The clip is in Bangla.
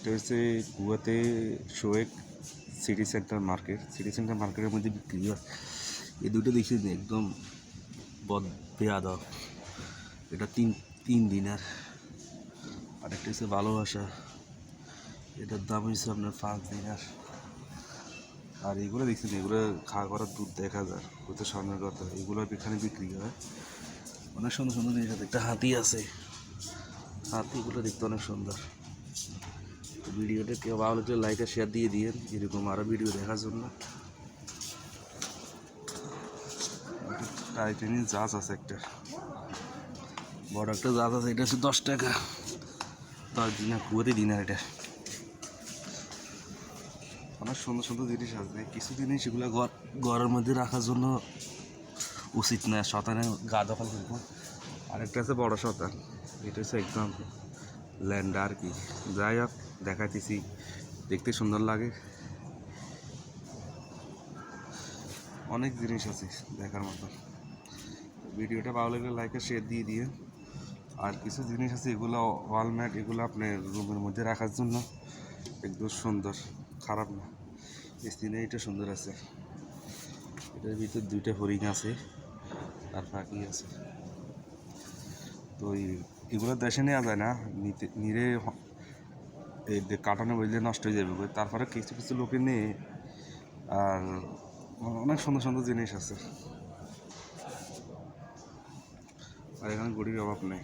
এটা হচ্ছে গুয়াতে শোয়েক city centre market city centre মার্কেটের মধ্যে বিক্রি হয়। এই দুটো দেখছি যে একদম বদ বেয়াদব। এটা তিন তিন দিনের আর। একটা হচ্ছে ভালোবাসা। এটার দাম হচ্ছে আপনার পাঁচ দিনের আর। এগুলো দেখছেন এগুলো খাওয়া করার দুধ দেখা যায়। ওতে সামনের কথা। এগুলো এখানে বিক্রি হয়। অনেক সুন্দর সুন্দর জিনিস একটা হাতি আছে। হাতিগুলো দেখতে অনেক সুন্দর। ভিডিওটা কেউ ভালো লাগলে লাইক আর শেয়ার দিয়ে দিয়েন, এরকম আরও ভিডিও দেখার জন্য। টাইটানিক জাহাজ আছে একটা। বড় একটা জাহাজ আছে, এটা হচ্ছে দশ টাকা। দশ দিনার কুয়াতে দিনার এটা। অনেক সুন্দর সুন্দর জিনিস আছে। কিছু জিনিস এগুলো ঘর ঘরের মধ্যে রাখার জন্য উচিত না। শতানে গা দখল করব। আরেকটা আছে বড় শতান। এটা হচ্ছে একদম ল্যান্ড আর কি। যাই হোক, দেখাইতেছি। দেখতে সুন্দর লাগে। অনেক জিনিস আছে দেখার মতো। ভিডিওটা ভালো লাগলে লাইক আর শেয়ার দিয়ে দিয়ে আর কিছু জিনিস আছে, এগুলো ওয়ালম্যাট এগুলো আপনার রুমের মধ্যে রাখার জন্য একদম সুন্দর। খারাপ না। এটা সুন্দর আছে। এটার ভিতর দুইটা হরিণ আছে। আর পাখি আছে। তো এই- এগুলো দেশে নেওয়া যায় না। নিতে নিরে এই কাটানো বইলে নষ্ট হয়ে যাবে তারপরে কিছু কিছু লোকে নিয়ে। আর অনেক সুন্দর সুন্দর জিনিস আছে। আর এখানে গরিব অভাব নেই।